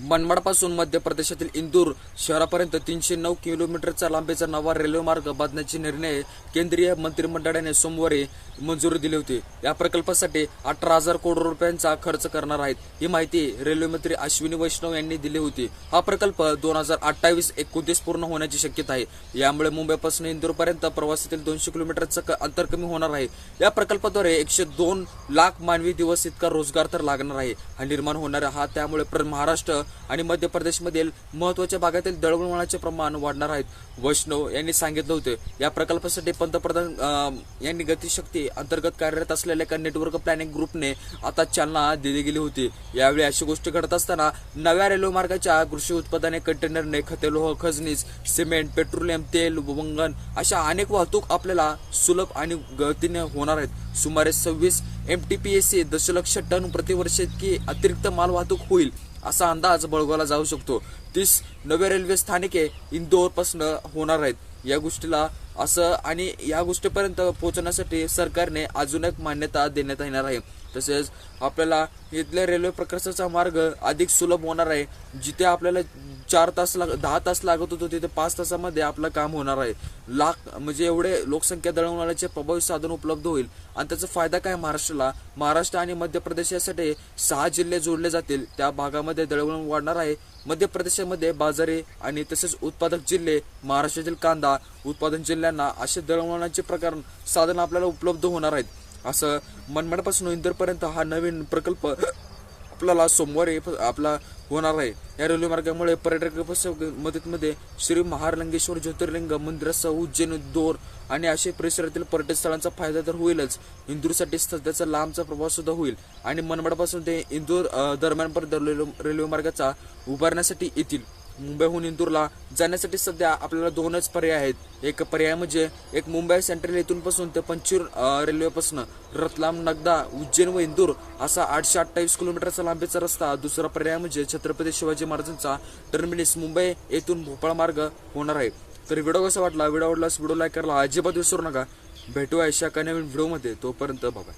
मनमाडपासून मध्य प्रदेशातील इंदूर शहरापर्यंत तीनशे नऊ किलोमीटरचा लांबीचा नवा रेल्वे मार्ग बांधण्याचे निर्णय केंद्रीय मंत्रिमंडळाने सोमवारी मंजुरी दिली होती. या प्रकल्पासाठी अठरा हजार कोटी रुपयांचा खर्च करणार आहेत ही माहिती रेल्वे मंत्री अश्विनी वैष्णव यांनी दिली होती. हा प्रकल्प दोन हजार अठ्ठावीस एकोणतीस पूर्ण होण्याची शक्यता आहे. यामुळे मुंबईपासून इंदूरपर्यंत प्रवासातील दोनशे किलोमीटरचं क- अंतर कमी होणार आहे. या प्रकल्पाद्वारे एकशे दोन लाख मानवी दिवस इतका रोजगार तर लागणार आहे. हा निर्माण होणारा हा त्यामुळे प्र- महाराष्ट्र आणि मध्य प्रदेशमधील महत्त्वाच्या भागातील दळणवळणाचे प्रमाण वाढणार आहेत. वैष्णव यांनी सांगितलं होते या प्रकल्पासाठी पंतप्रधान यांनी गतिशक्ती अंतर्गत कार्यरत असलेल्या एका नेटवर्क प्लॅनिंग ग्रुपने आता चालना दिली गेली होती. यावेळी अशी गोष्ट घडत असताना नव्या रेल्वे मार्गाच्या कृषी उत्पादने कंटेनरने खते लोह खजनीज सिमेंट पेट्रोलियम तेल वंगण अशा अनेक वाहतूक आपल्याला सुलभ आणि गतीने होणार आहेत. सुमारे सव्वीस M T P S C दशलक्ष टन प्रतिवर्ष इतकी अतिरिक्त माल वाहतूक होईल असा अंदाज बळगवला जाऊ शकतो. तीस नवे रेल्वे स्थानके इंदोरपासून होणार आहेत. या गोष्टीला असं आणि या गोष्टीपर्यंत पोहोचण्यासाठी सरकारने अजून एक मान्यता देण्यात येणार आहे. तसेच आपल्याला इथल्या रेल्वे प्रकल्पाचा मार्ग अधिक सुलभ होणार आहे. जिथे आपल्याला चार तास लाग दहा तास लागत होतो तिथे पाच तासामध्ये आपलं काम होणार आहे. लाख म्हणजे एवढे लोकसंख्या दळवण्याचे प्रभावी साधन उपलब्ध होईल. आणि त्याचा फायदा काय महाराष्ट्राला? महाराष्ट्र आणि मध्य प्रदेश यासाठी सहा जिल्हे जोडले जातील. त्या भागामध्ये दळवळण वाढणार आहे. मध्य प्रदेशामध्ये बाजारे आणि तसेच उत्पादक जिल्हे महाराष्ट्रातील कांदा उत्पादन जिल्ह्यांना असे दळवणाचे प्रकार साधन आपल्याला उपलब्ध होणार आहेत. असं मनमाडपासून इंदरपर्यंत हा नवीन प्रकल्प आपल्याला सोमवारी आपला होणार आहे. या रेल्वे मार्गामुळे पर्यटक मदतीमध्ये श्री महारलिंगेश्वर ज्योतिर्लिंग मंदिरासह उज्जैन दोर आणि असे परिसरातील पर्यटन स्थळांचा फायदा तर होईलच. इंदूरसाठी सध्याचा लांबचा प्रवास सुद्धा होईल आणि मनमाडपासून ते इंदूर दरम्यानपर्यंत रेल्वे रेल्वे मार्गाचा उभारण्यासाठी येतील. मुंबईहून इंदूरला जाण्यासाठी सध्या आपल्याला दोनच पर्याय आहेत. एक पर्याय म्हणजे एक मुंबई सेंट्रल येथून पासून ते पंचूर रेल्वेपासून रतलाम नगदा उज्जैन व इंदूर असा आठशे अठ्ठावीस किलोमीटरचा लांबीचा रस्ता. दुसरा पर्याय म्हणजे छत्रपती शिवाजी महाराजांचा टर्मिनस मुंबई येथून भोपाळ मार्ग होणार आहे. तर व्हिडिओ कसा वाटला? व्हिडिओ आवडलास व्हिडिओ लाईक करायला अजिबात विसरू नका. भेटूया अशा एका नवीन व्हिडिओमध्ये. तोपर्यंत बाबा